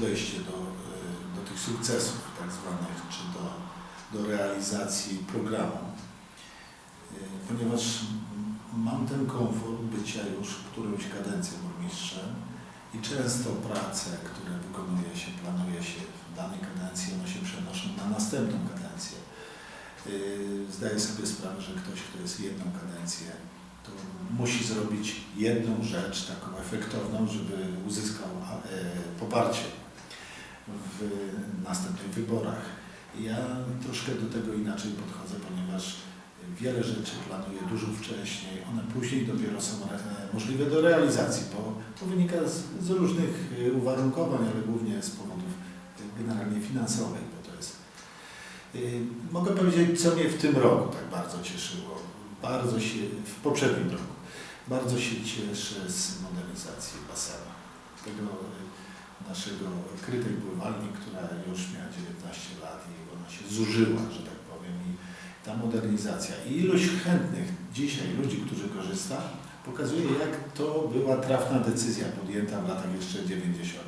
dojście do, y, do tych sukcesów tak zwanych, czy do, do realizacji programu, Y, ponieważ mam ten komfort bycia już którąś kadencję burmistrzem i często prace, które wykonuje się, planuje się w danej kadencji, one się przenoszą na następną kadencję. Y, Zdaję sobie sprawę, że ktoś, kto jest jedną kadencję, to musi zrobić jedną rzecz taką efektowną, żeby uzyskał e, poparcie w następnych wyborach. Ja troszkę do tego inaczej podchodzę, ponieważ wiele rzeczy planuję dużo wcześniej, one później dopiero są e, możliwe do realizacji, bo to wynika z, z różnych e, uwarunkowań, ale głównie z powodów generalnie finansowych, bo to jest. Mogę powiedzieć, co mnie w tym roku tak bardzo cieszyło. Bardzo się, w poprzednim roku, bardzo się cieszę z modernizacji basenu. Tego y, naszego krytej pływalni, która już miała 19 lat i ona się zużyła, że tak powiem. I ta modernizacja i ilość chętnych dzisiaj ludzi, którzy korzysta, pokazuje, jak to była trafna decyzja podjęta w latach jeszcze 90.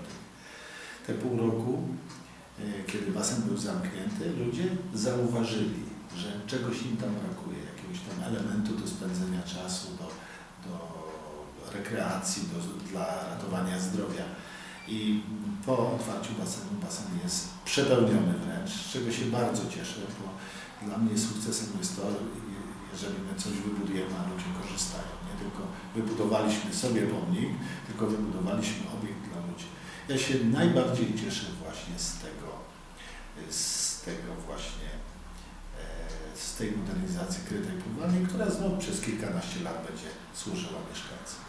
Te pół roku, y, kiedy basen był zamknięty, ludzie zauważyli, że czegoś im tam brakuje, jakiegoś tam elementu do spędzenia czasu, do, do rekreacji, do, dla ratowania zdrowia. I po otwarciu basenu basen jest przepełniony wręcz, z czego się bardzo cieszę, bo dla mnie sukcesem jest to, jeżeli my coś wybudujemy, a ludzie korzystają. Nie tylko wybudowaliśmy sobie pomnik, tylko wybudowaliśmy obiekt dla ludzi. Ja się najbardziej cieszę właśnie z tego, z tego właśnie, tej modernizacji krytej pływalni, która znowu przez kilkanaście lat będzie służyła mieszkańcom.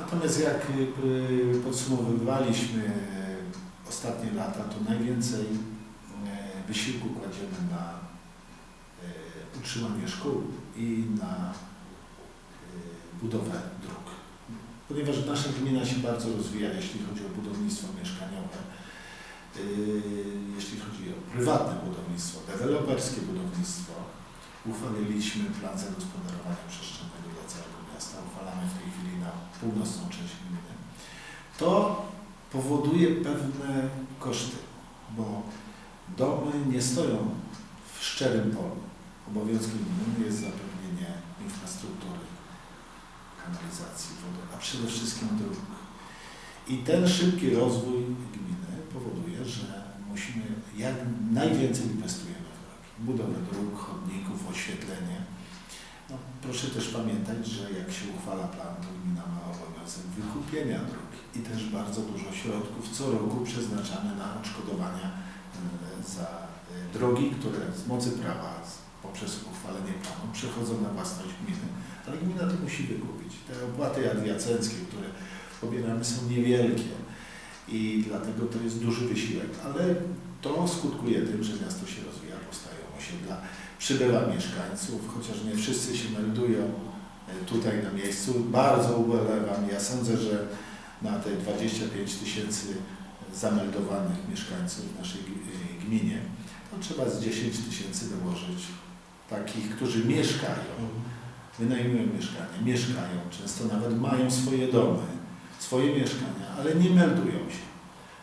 Natomiast jak y, podsumowywaliśmy y, ostatnie lata, to najwięcej y, wysiłku kładziemy na y, utrzymanie szkół i na y, budowę dróg. Ponieważ nasza gmina się bardzo rozwija, jeśli chodzi o budownictwo mieszkaniowe, y, jeśli chodzi o prywatne budownictwo, deweloperskie budownictwo, uchwaliliśmy plan zagospodarowania przestrzennego dla całego miasta. Uchwalamy w tej chwili na północną część gminy. To powoduje pewne koszty, bo domy nie stoją w szczerym polu. Obowiązkiem gminy jest zapewnienie infrastruktury, kanalizacji, wody, a przede wszystkim dróg. I ten szybki rozwój gminy powoduje, że jak najwięcej inwestujemy w drogi. Budowę dróg, chodników, oświetlenie. No, proszę też pamiętać, że jak się uchwala plan, to gmina ma obowiązek wykupienia dróg i też bardzo dużo środków co roku przeznaczamy na odszkodowania e, za e, drogi, które z mocy prawa poprzez uchwalenie planu przechodzą na własność gminy, ale gmina to musi wykupić. Te opłaty adiacenckie, które pobieramy są niewielkie i dlatego to jest duży wysiłek, ale to skutkuje tym, że miasto się rozwija, powstają osiedla, przybywa mieszkańców, chociaż nie wszyscy się meldują e, tutaj na miejscu. Bardzo ubolewam. Ja sądzę, że na te 25 tysięcy zameldowanych mieszkańców w naszej e, gminie, to trzeba z 10 tysięcy dołożyć takich, którzy mieszkają, wynajmują mieszkanie, mieszkają, często nawet mają swoje domy, swoje mieszkania, ale nie meldują się.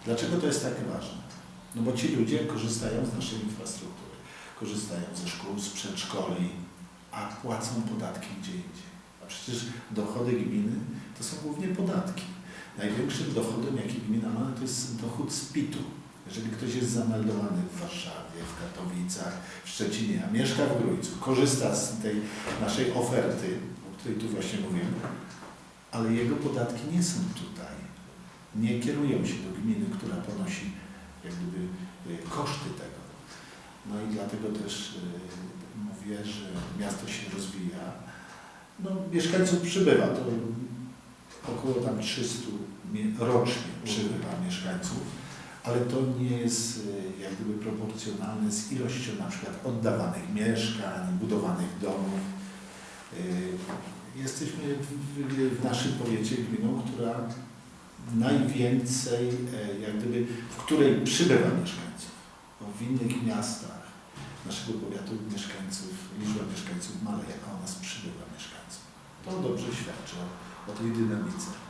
Dlaczego to jest takie ważne? No bo ci ludzie korzystają z naszej infrastruktury, korzystają ze szkół, z przedszkoli, a płacą podatki gdzie indziej. A przecież dochody gminy to są głównie podatki. Największym dochodem, jaki gmina ma, to jest dochód z PIT-u. Jeżeli ktoś jest zameldowany w Warszawie, w Katowicach, w Szczecinie, a mieszka w Grójcu, korzysta z tej naszej oferty, o której tu właśnie mówiłem, ale jego podatki nie są tutaj. Nie kierują się do gminy, która ponosi jak gdyby y, koszty tego. No i dlatego też y, mówię, że miasto się rozwija. No, mieszkańców przybywa, to około tam 300 mie- rocznie przybywa mieszkańców, ale to nie jest y, jak gdyby proporcjonalne z ilością na przykład oddawanych mieszkań, budowanych domów. Jesteśmy w, w naszym powiecie gminą, która najwięcej, e, jak gdyby, w której przybywa mieszkańców. Bo w innych miastach naszego powiatu mieszkańców, liczba mieszkańców maleje, a u nas przybywa mieszkańców. To dobrze świadczy o, o tej dynamice.